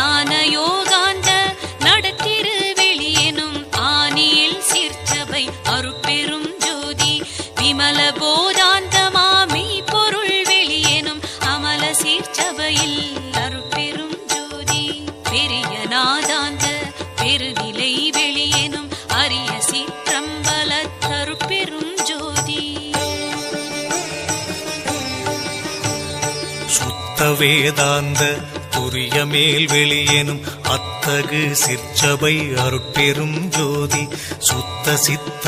ஞான யோகாந்த நடத்திரு வெளியனும் ஆனியில் சிற்சபை அருட்பெரும் ஜோதி. விமல போதாந்தமாமி பொருள் வெளியனும் அமல சீர்ச்சபையில் அருட்பெரும் ஜோதி. பெரிய நாதாந்த பெருநிலை வெளியெனும் அரிய சிற்றம்பல தருப்பெரும் ஜோதி. சுத்த வேதாந்த துரிய மேல் வெளியேனும் அத்தகு சிற்சபை அருட்பெரும் ஜோதி சுத்த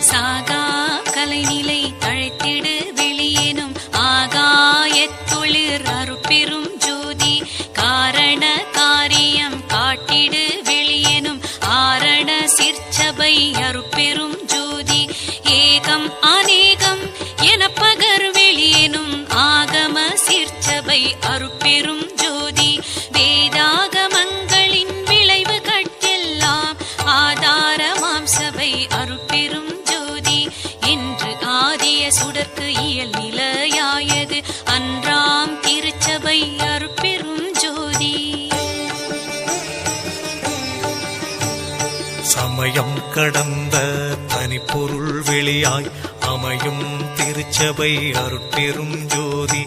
சாகா கலைநிலை தழைத்திடு வெளியேனும் ஆகாயத்தொழிற் அருட்பெரும் ஜோதி காரண காரியம் காட்டிடு வெளியேனும் ஆரண சிற்சபை அருட்பெரும் ஜோதி. ஏகம் அநேகம் எனப்ப ஆதிய சுடர்க்கு இயல் நிலையாயது. அன்றாம் திருச்சபை அருட்பெரும் ஜோதி. சமயம் கடந்த தனிப்பொருள் வெளியாய் அமையும் திருச்சபை அருட்பெரும் ஜோதி.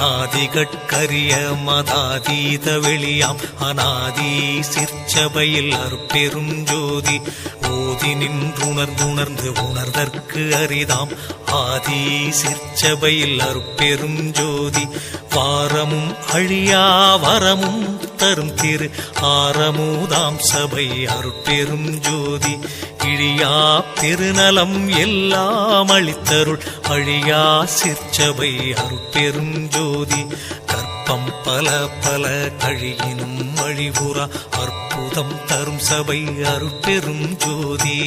மனாதிகட்கரிய மதாதீத வெளியாம். அநாதி சிற்சபையில் அருட்பெரும் ஜோதி ஓதி நின்றுணர்ந்துணர்ந்து உணர்தற்கு அரிதாம். ஆதி சிற்சபையில் அருட்பெரும் ஜோதி வாரமும் அழியா வரமும் தரும் திரு ஆரமுதாம் சபை அருட்பெரும் ஜோதி. இழியா திருநலம் எல்லாம் அளித்தருள் அழியா சிற்சபை அருட்பெருஞ்சோதி கற்பம் பல பல கழியினும் அழிவுறா அற்புதம் தரும் சபை அருட்பெரும் ஜோதி.